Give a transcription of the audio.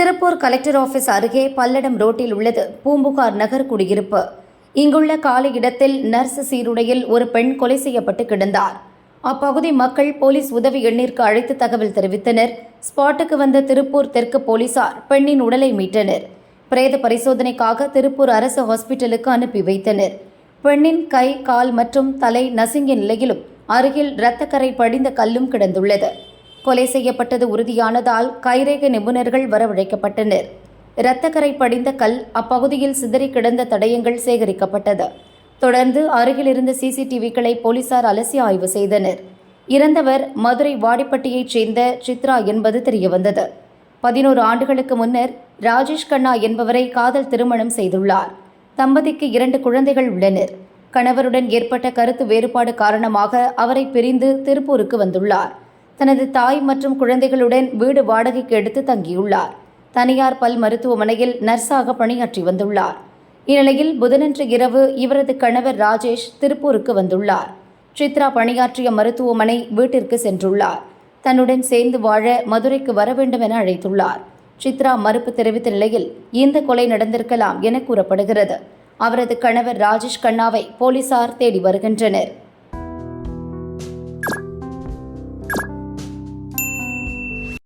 Tiruppur collector office அருகே பல்லடம் ரோட்டில் உள்ளது. பூம்புகார் நகர் குடியிருப்பு. இங்குள்ள காலி இடத்தில் நர்ஸ் சீருடையில் ஒரு பெண் கொலை செய்யப்பட்டு கிடந்தார். அப்பகுதி மக்கள் போலீஸ் உதவி எண்ணிற்கு அழைத்து தகவல் தெரிவித்தனர். ஸ்பாட்டுக்கு வந்த திருப்பூர் தெற்கு போலீசார் பெண்ணின் உடலை மீட்டனர். பிரேத பரிசோதனைக்காக திருப்பூர் அரசு ஹாஸ்பிட்டலுக்கு அனுப்பி வைத்தனர். பெண்ணின் கை கால் மற்றும் தலை நசுங்கிய நிலையிலும் அருகில் இரத்தக்கரை படிந்த கல்லும் கிடந்துள்ளது. கொலை செய்யப்பட்டது உறுதியானதால் கைரேக நிபுணர்கள் வரவழைக்கப்பட்டனர். இரத்தக்கரை படிந்த கல் அப்பகுதியில் சிதறி கிடந்த தடயங்கள் சேகரிக்கப்பட்டது. தொடர்ந்து அருகிலிருந்த சிசிடிவிகளை போலீசார் அலசி ஆய்வு செய்தனர். இறந்தவர் மதுரை வாடிப்பட்டியைச் சேர்ந்த சித்ரா என்பது தெரியவந்தது. பதினோரு ஆண்டுகளுக்கு முன்னர் ராஜேஷ் கண்ணா என்பவரை காதல் திருமணம் செய்துள்ளார். தம்பதிக்கு இரண்டு குழந்தைகள் உள்ளனர். கணவருடன் ஏற்பட்ட கருத்து வேறுபாடு காரணமாக அவரை பிரிந்து திருப்பூருக்கு வந்துள்ளார். தனது தாய் மற்றும் குழந்தைகளுடன் வீடு வாடகைக்கு எடுத்து தங்கியுள்ளார். தனியார் பல் மருத்துவமனையில் நர்ஸாக பணியாற்றி வந்துள்ளார். இந்நிலையில் புதனன்று இரவு இவரது கணவர் ராஜேஷ் திருப்பூருக்கு வந்துள்ளார். சித்ரா பணியாற்றிய மருத்துவமனை வீட்டிற்கு சென்றுள்ளார். தன்னுடன் சேர்ந்து வாழ மதுரைக்கு வர வேண்டும் என அழைத்துள்ளார். சித்ரா மறுப்பு தெரிவித்த நிலையில் இந்த கொலை நடந்திருக்கலாம் என கூறப்படுகிறது. அவரது கணவர் ராஜேஷ் கண்ணாவை போலீசார் தேடி வருகின்றனர்.